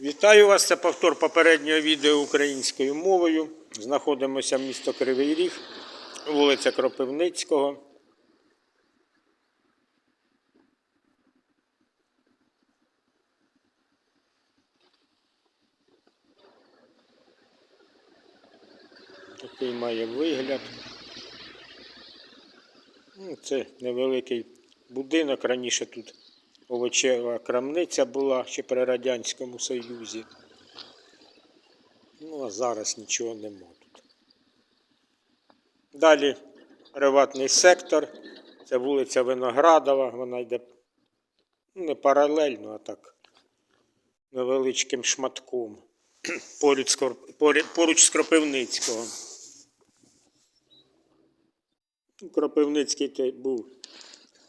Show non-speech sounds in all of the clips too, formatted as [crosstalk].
Вітаю вас! Це повтор попереднього відео українською мовою. Знаходимося в місто Кривий Ріг, вулиця Кропивницького. Такий має вигляд. Ну, Це невеликий будинок. Раніше тут овочева крамниця була ще при Радянському Союзі. Ну, а зараз нічого нема тут. Далі приватний сектор. Це вулиця Виноградова. Вона йде ну, не паралельно, а так невеличким шматком. [clears throat] Поруч з, Кропивницького. Кропивницький був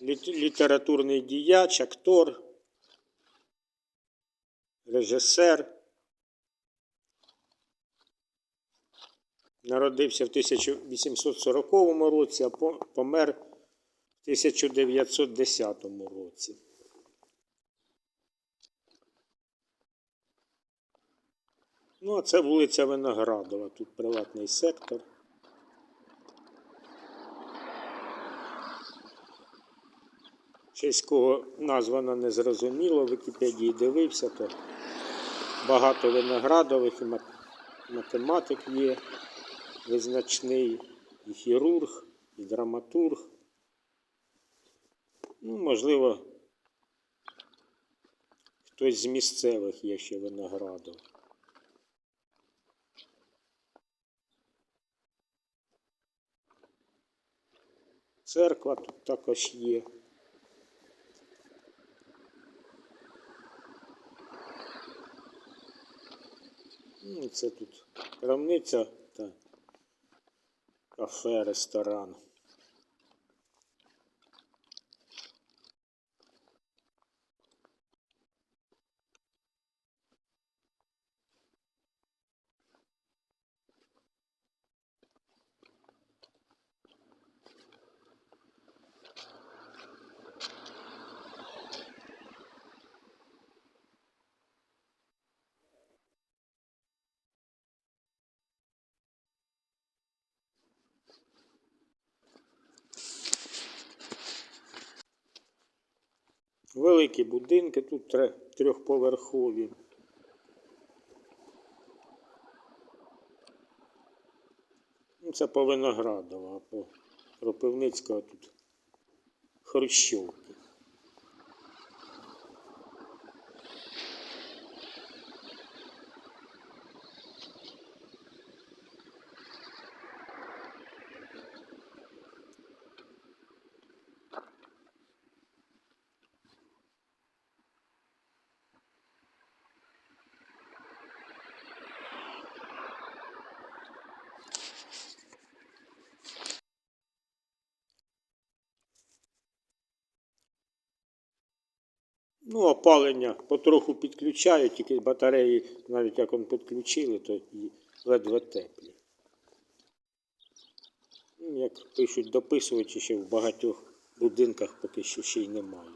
літературний діяч, актор, режисер. Народився в 1840 році, а помер в 1910 році. Ну, а це вулиця Виноградова, тут приватний сектор. Честь кого названа незрозуміло, в Вікіпедії дивився, то багато виноградових і математик є визначний, і хірург, і драматург. Ну, можливо, хтось з місцевих є ще виноградов. Церква тут також є. Ну, це тут крамниця та кафе, ресторан. Великі будинки, тут трьохповерхові. Ну, це по Виноградова, а по Кропивницького тут Хрущовки. Ну, опалення потроху підключають, тільки батареї, навіть як он підключили, то і ледве теплі. Ну, як пишуть дописувачі, ще в багатьох будинках поки що ще й немає.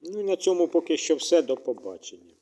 Ну і на цьому поки що все. До побачення.